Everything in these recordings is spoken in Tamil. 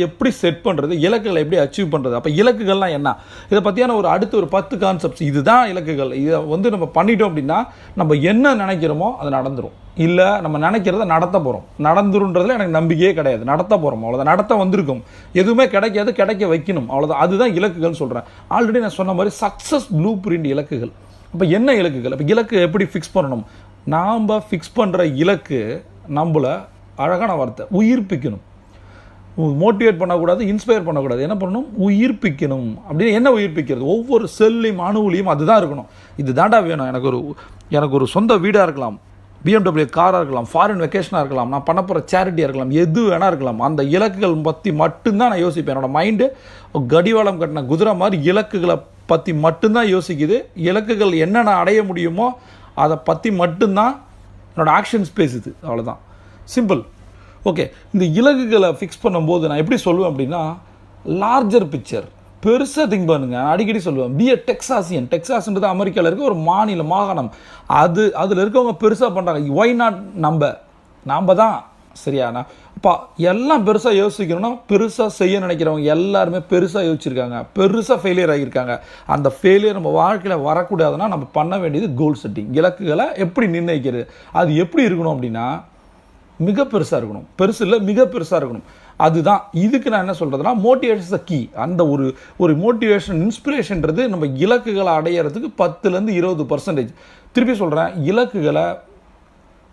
எப்படி செட் பண்ணுறது இலக்குகளை எப்படி அச்சீவ் பண்ணுறது அப்போ இலக்குகள்லாம் என்ன? இதை பற்றியான ஒரு அடுத்த ஒரு பத்து கான்செப்ட்ஸ் இதுதான் இலக்குகள். இதை வந்து நம்ம பண்ணிட்டோம் அப்படின்னா நம்ம என்ன நினைக்கிறோமோ அது நடந்துடும் இல்லை நம்ம நினைக்கிறத நடத்த போகிறோம் நடந்துருன்றதுல எனக்கு நம்பிக்கையே கிடையாது. நடத்த போகிறோம் அவ்வளோதான் நடத்த வந்திருக்கும். எதுவுமே கிடைக்காது கிடைக்க வைக்கணும். அவ்வளோதான் அதுதான் இலக்குகள்னு சொல்கிறேன் ஆல்ரெடி நான் சொன்ன மாதிரி சக்ஸஸ் ப்ளூ பிரிண்ட் இலக்குகள். அப்போ என்ன இலக்குகள்? அப்போ இலக்கு எப்படி ஃபிக்ஸ் பண்ணணும்? நாம் ஃபிக்ஸ் பண்ணுற இலக்கு நம்மளை அழகான வார்த்தை உயிர்ப்பிக்கணும். மோட்டிவேட் பண்ணக்கூடாது இன்ஸ்பயர் பண்ணக்கூடாது. என்ன பண்ணணும்? உயிர்ப்பிக்கணும். அப்படின்னு என்ன உயிர்ப்பிக்கிறது? ஒவ்வொரு செல்லையும் அணுவுலையும் அதுதான் இருக்கணும். இது தாண்டா வேணும். எனக்கு ஒரு எனக்கு ஒரு சொந்த வீடாக இருக்கலாம். பிஎம்டபிள்யூ காராக இருக்கலாம். ஃபாரின் வெக்கேஷனாக இருக்கலாம். நான் பண்ண போகிற சேரிட்டியாக இருக்கலாம். எது வேணா இருக்கலாம். அந்த இலக்குகள் பற்றி மட்டும்தான் நான் யோசிப்பேன். என்னோட மைண்டு கடிவாளம் கட்டின குதிரை மாதிரி இலக்குகளை பற்றி மட்டும்தான் யோசிக்குது. இலக்குகள் என்னென்ன அடைய முடியுமோ அதை பற்றி மட்டும்தான் என்னோட ஆக்ஷன்ஸ் பேசுது. அவ்வளோதான் சிம்பிள் ஓகே இந்த இலக்குகளை ஃபிக்ஸ் பண்ணும்போது நான் எப்படி சொல்லுவேன் அப்படின்னா லார்ஜர் பிக்சர் பெருசாக திங்க் பண்ணுங்க. நான் அடிக்கடி சொல்லுவேன் பி டெக்ஸாசியன் டெக்ஸாஸ்ன்றது அமெரிக்காவில் இருக்க ஒரு மாநில மாகாணம். அது அதில் இருக்கவங்க பெருசாக பண்ணுறாங்க ஒய் நாட் நம்ம? நாம் தான். சரியாண்ணா அப்பா எல்லாம் பெருசாக யோசிக்கணும்னா பெருசாக செய்ய நினைக்கிறவங்க எல்லாருமே பெருசாக யோசிச்சிருக்காங்க. பெருசாக ஃபெயிலியர் ஆகியிருக்காங்க. அந்த ஃபெயிலியர் நம்ம வாழ்க்கையில் வரக்கூடாதுன்னா நம்ம பண்ண வேண்டியது கோல் செட்டிங் இலக்குகளை எப்படி நிர்ணயிக்கிறது? அது எப்படி இருக்கணும் அப்படின்னா மிக பெருசாக இருக்கணும். பெருசு இல்லை மிக பெருசாக இருக்கணும். அதுதான். இதுக்கு நான் என்ன சொல்கிறதுனா மோட்டிவேஷன் த கீ அந்த ஒரு ஒரு மோட்டிவேஷன் இன்ஸ்பிரேஷன்றது நம்ம இலக்குகளை அடையிறதுக்கு பத்துலேருந்து இருபது பர்சன்டேஜ் திருப்பி சொல்கிறேன் இலக்குகளை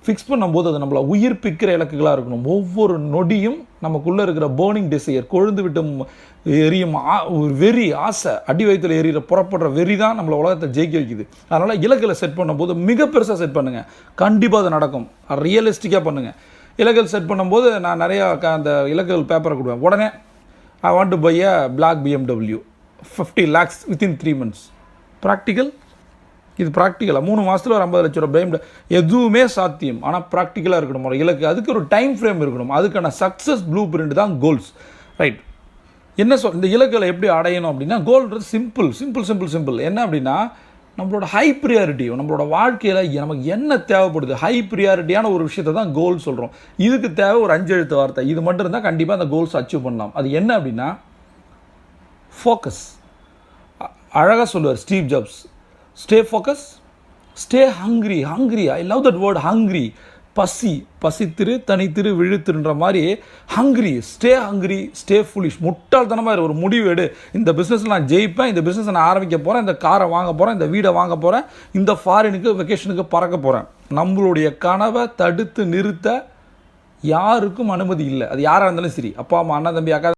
ஃபிக்ஸ் பண்ணும்போது அது நம்மளை உயிர்ப்பிக்கிற இலக்குகளாக இருக்கணும். ஒவ்வொரு நொடியும் நமக்குள்ளே இருக்கிற பேர்னிங் டிசையர் கொழுந்து விட்டும் எரியும் ஆ- ஒரு வெறி ஆசை அடி வயத்தில் எரியிற புறப்படுற வெறி தான் நம்மளை உலகத்தை ஜெயிக்க வைக்குது. அதனால் இலக்கில் செட் பண்ணும்போது மிக பெருசாக செட் பண்ணுங்கள் கண்டிப்பாக அது நடக்கும். ரியலிஸ்டிக்காக பண்ணுங்கள் இலக்குகள் செட் பண்ணும்போது நான் நிறையா க- அந்த இலக்குகள் பேப்பரை கொடுப்பேன். உடனே I want to buy a black BMW fifty lakhs within three months practical இது ப்ராக்டிக்கலாக மூணு மாதத்தில் ஒரு ஐம்பது லட்ச ரூபா பயம்ட எதுவுமே சாத்தியம். ஆனால் ப்ராக்டிக்கலாக இருக்கணும். ஒரு இலக்கு. அதுக்கு ஒரு டைம் ஃப்ரேம் இருக்கணும். அதுக்கான சக்ஸஸ் ப்ளூ பிரிண்ட் தான் கோல்ஸ் ரைட் என்ன சொல் இந்த இலக்குகளை எப்படி அடையணும் அப்படின்னா கோல்ன்றது சிம்பிள் சிம்பிள் சிம்பிள் சிம்பிள் என்ன அப்படின்னா நம்மளோட ஹை ப்ரியாரிட்டி நம்மளோட வாழ்க்கையில் நமக்கு என்ன தேவைப்படுது? ஹை ப்ரியாரிட்டியான ஒரு விஷயத்தை தான் கோல் சொல்கிறோம் இதுக்கு தேவை ஒரு அஞ்சு எழுத்து வார்த்தை. இது மட்டும் இருந்தால் கண்டிப்பாக அந்த கோல்ஸ் அச்சீவ் பண்ணலாம். அது என்ன அப்படின்னா ஃபோக்கஸ் அழகாக சொல்லுவார் Steve Jobs. Stay focus stay hungry hungry I love that word hungry பசி பசித்திரு தனித்திரு விழுத்திருன்ற மாதிரி hungry stay hungry stay foolish முட்டாள்தனமாக ஒரு முடிவு எடு. இந்த பிஸ்னஸில் நான் ஜெயிப்பேன் இந்த பிஸ்னஸ் நான் ஆரம்பிக்க போகிறேன் இந்த காரை வாங்க போகிறேன் இந்த வீடை வாங்க போகிறேன் இந்த ஃபாரினுக்கு வெக்கேஷனுக்கு பறக்க போகிறேன் நம்மளுடைய கனவை தடுத்து நிறுத்த யாருக்கும் அனுமதி இல்லை. அது யாராக இருந்தாலும் சரி. அப்பா அம்மா அண்ணன் தம்பி அக்கா